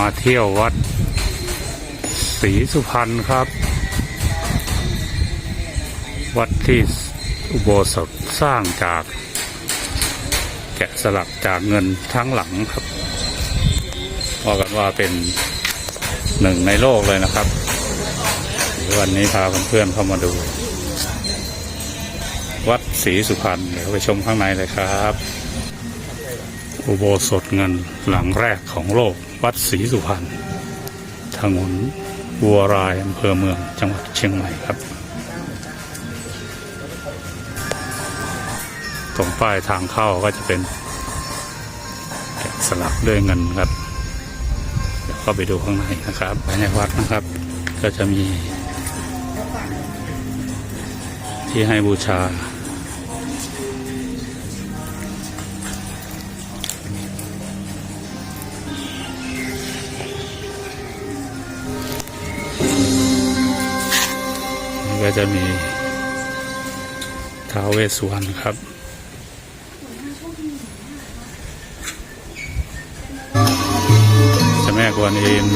ามาเที่ยววัดศรีสุพรรณครับ วัดที่อุโบสถสร้างจากแกะสลักจากเงินทั้งหลังครับว่ากันว่าเป็นหนึ่งในโลกเลยนะครับ วันนี้พาเพื่อนๆเข้ามาดู วัดศรีสุพรรณเดี๋ยวไปชมข้างในเลยครับ อุโบสถเงินหลังแรกของโลกวัดศรีสุพรรณถนนบัวรายอำเภอเมืองจังหวัดเชียงใหม่ครับ ตรงป้ายทางเข้าก็จะเป็นแกะสลักด้วยเงินครับ เดี๋ยวเข้าไปดูข้างในนะครับภายในวัดนะครับ ก็จะมีที่ให้บูชา ก็จะมีท้าวเวสสุวรรณครับจะแม่กวนอิม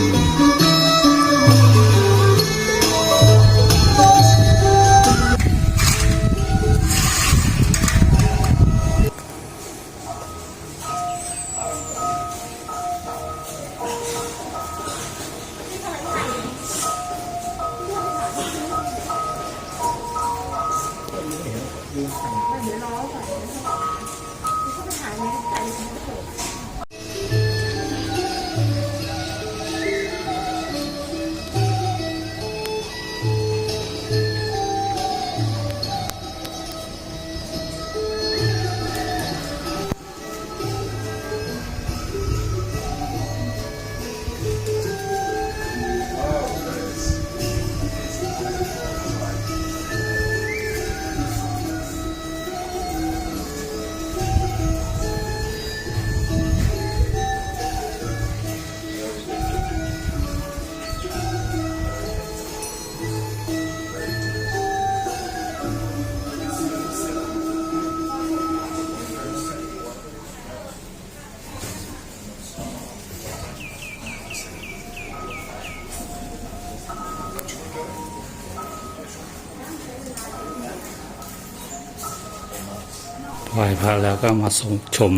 ไหว้พระแล้วก็มาชมชม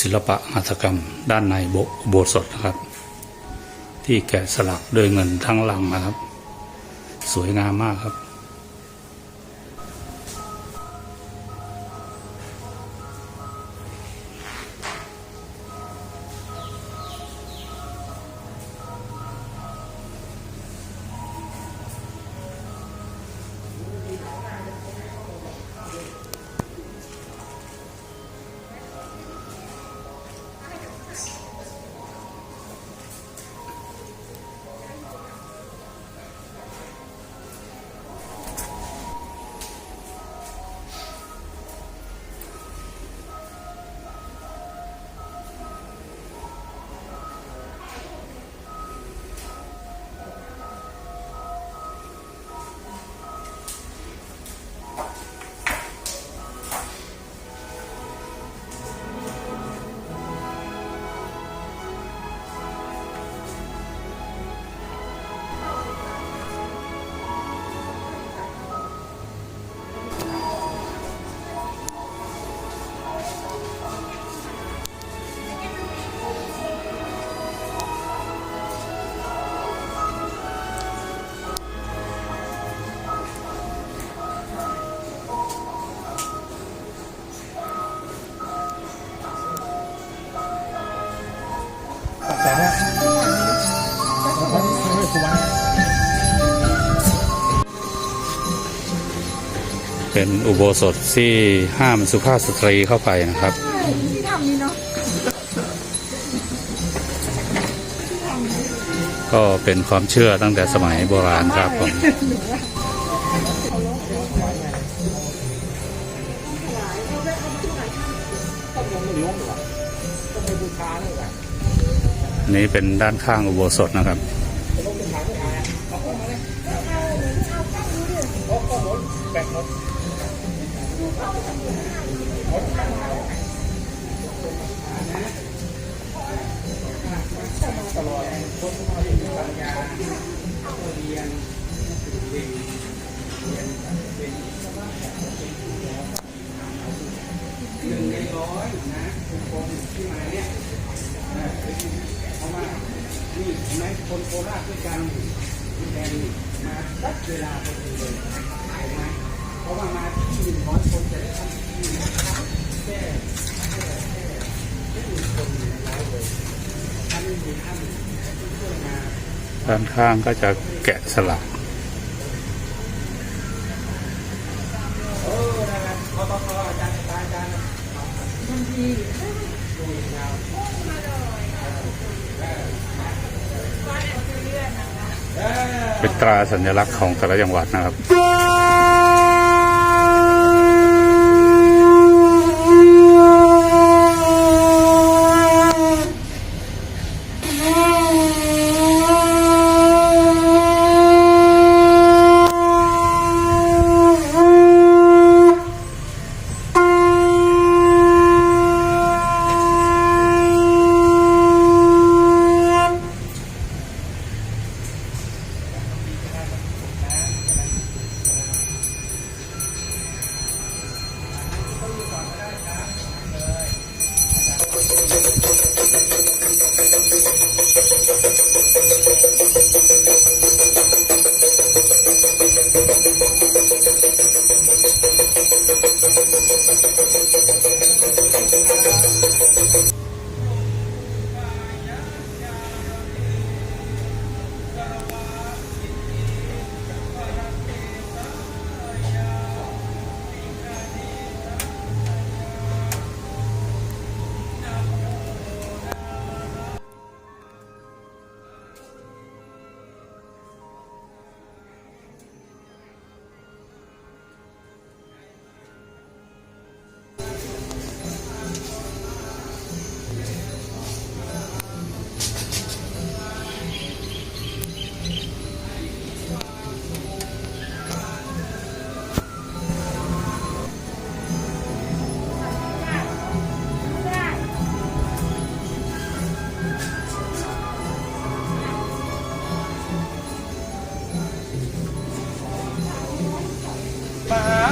ศิลปะหัตถกรรม ด้านในโบโบสถ์นะครับ ที่แกะสลักด้วยเงินทั้งหลังนะครับ สวยงามมากครับ เขาไม่สุวรรณเป็นอุโบสถที่ห้ามสุภาพสตรีเข้าไปนะครับ ที่ทำนี่เนาะก็เป็นความเชื่อตั้งแต่สมัยโบราณครับผมต้องลงมาเลี้ยงหรอต้องไปบูชาเลยว่เป็นด้านข้างอุโบสถนะครับ ตลอดคนที่มีปัญญาเรียนเรีนเรียนเป็นหนึ่งในร้อยนะทุกคนที่มาเนี่ยเพราะานี่เห็นไหมคนโคราชด้วยกันแดนมาตัดเวลาพอดีเลย เห็นไหมเพราะว่ามาที่หนึ่งร้อยคนจะได้ทำพิธีนะครับแค่แค่แค่ไม่มีคนในร้อยเลยถ้าไม่มีท่านช่วยมาด้านข้างก็จะแกะสลักเออนั่นแหละพอตออาจารย์อาจารย์เป็นตราสัญลักษณ์ของแต่ละจังหวัดนะครับ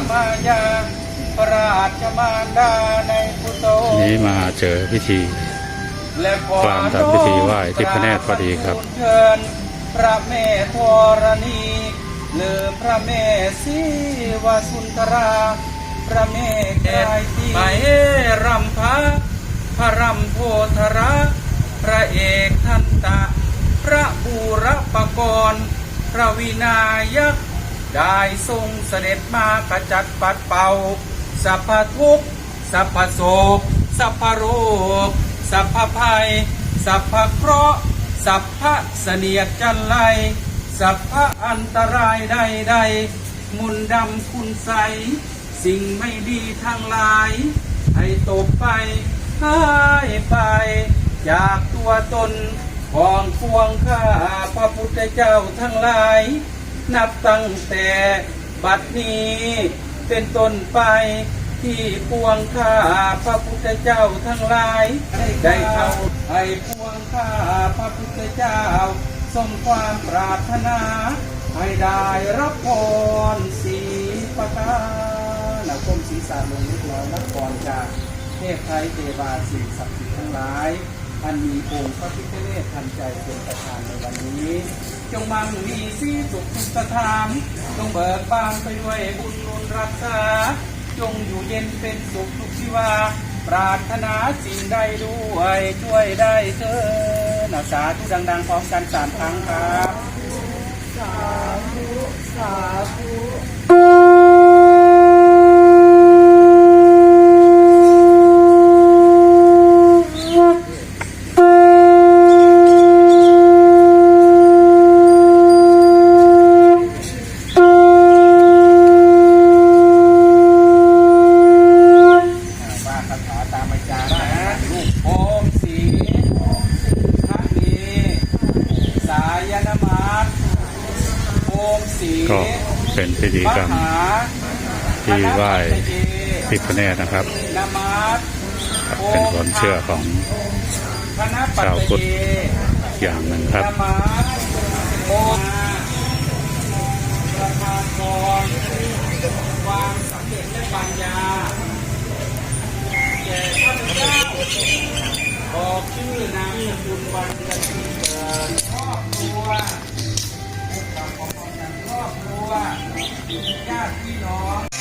มหามายาพระราชมารดาในพุทโธนี้มาเจอพิธีและขอกลางทำพิธีไหว้ที่พระแนตรพอดีครับเชิญพระแม่ธรณีหรือพระแม่ศรีวสุนทรา พระแม่กายตีไปรำพะพระรำโพธระ พระเอกทันตะ พระบูรปกรณ์พระวินายักษ์ ได้ทรงเสด็จมากระจัดปัดเป่าสัพพทุกสัพพโศกสัพพโรคสัพพภัย สัพพเคราะห์สัพพเสนียดจันไรสัพพอันตรายใดๆมุนดำคุณใส สิ่งไม่ดีทั้งหลาย ให้ตกไปหายไป จากตัวตนของพวงข้าพระพุทธเจ้าทั้งหลาย นับตั้งแต่บัดนี้เป็นต้นไปที่พวงข้าพระพุทธเจ้าทั้งหลายได้เข้าให้พวงข้าพระพุทธเจ้าสมความปรารถนา ให้ได้รับพรสีประการนะก้มศีรษะลงนิดน้อยนับก่อนจากเทพไทยเทวาสิ่งศักดิ์สิทธิ์ทั้งหลาย อันมีองค์พระพิฆเนศทันใจเป็นประธานในวันนี้ จงมั่งมีสีสุขุสถานจงเบิกบานไปด้วยบุญนุนรักษา จงอยู่เย็นเป็นสุขทุกชีวา ปรารถนาสิ่งใดด้วยช่วยได้เถิดนะสาธุดังๆพร้อมกันสามครั้งครับ สาธุ สาธุ ก็เป็นพิธีกรรมที่ไหว้พิพเนตนะครับ เป็นความเชื่อของชาวพุทธอย่างหนึ่งครับความสำเร็จและปัญญาแก่ข้าบอกชื่อนามสกุลวันเดือนปีเกิดครอบครัวพบกับข องของอย่างครอบครัวญาติพี่น้อง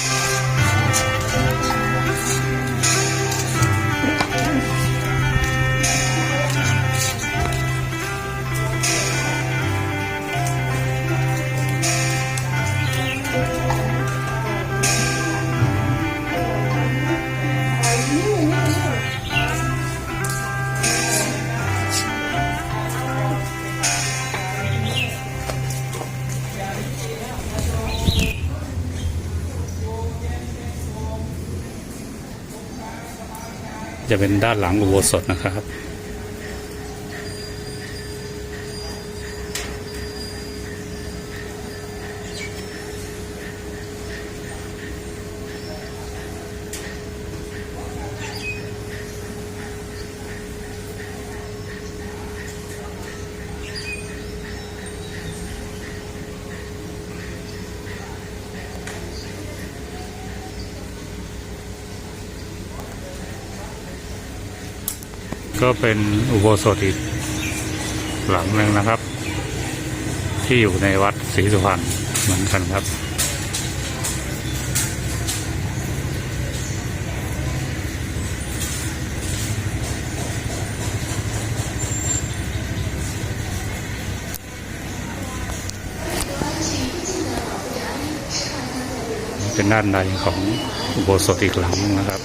จะเป็นด้านหลังอุโบสถนะครับ ก็เป็นอุโบสถอีกหลังหนึ่งนะครับ ที่อยู่ในวัดศรีสุพรรณเหมือนกันครับ เป็นด้านในของอุโบสถอีกหลังหนึงนะครับ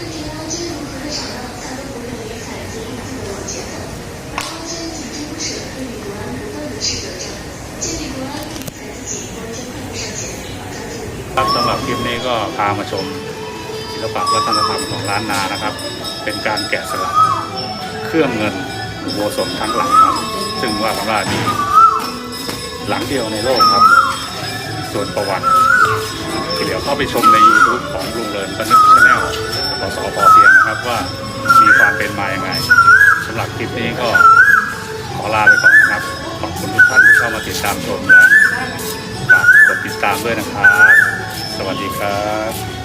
ครับสำหรับคลิปนี้ก็พามาชมศิลปะวัฒนธรรมของล้านนานะครับ เป็นการแกะสลักเครื่องเงินอุโบสถทั้งหลังครับ ซึ่งว่ากันว่ามีหลังเดียวในโลกครับ ส่วนประวัติ เดี๋ยวเข้าไปชมใน YouTube ของลุงเลินปนึกชาแนลปสพอเพียงนะครับว่ามีความเป็นมาอย่างไงสำหรับคลิปนี้ก็ขอลาไปก่อนนะครับ ขอบคุณทุกท่านที่เข้ามาติดตามชมและฝากกดติดตามด้วยนะครับ สวัสดีครับ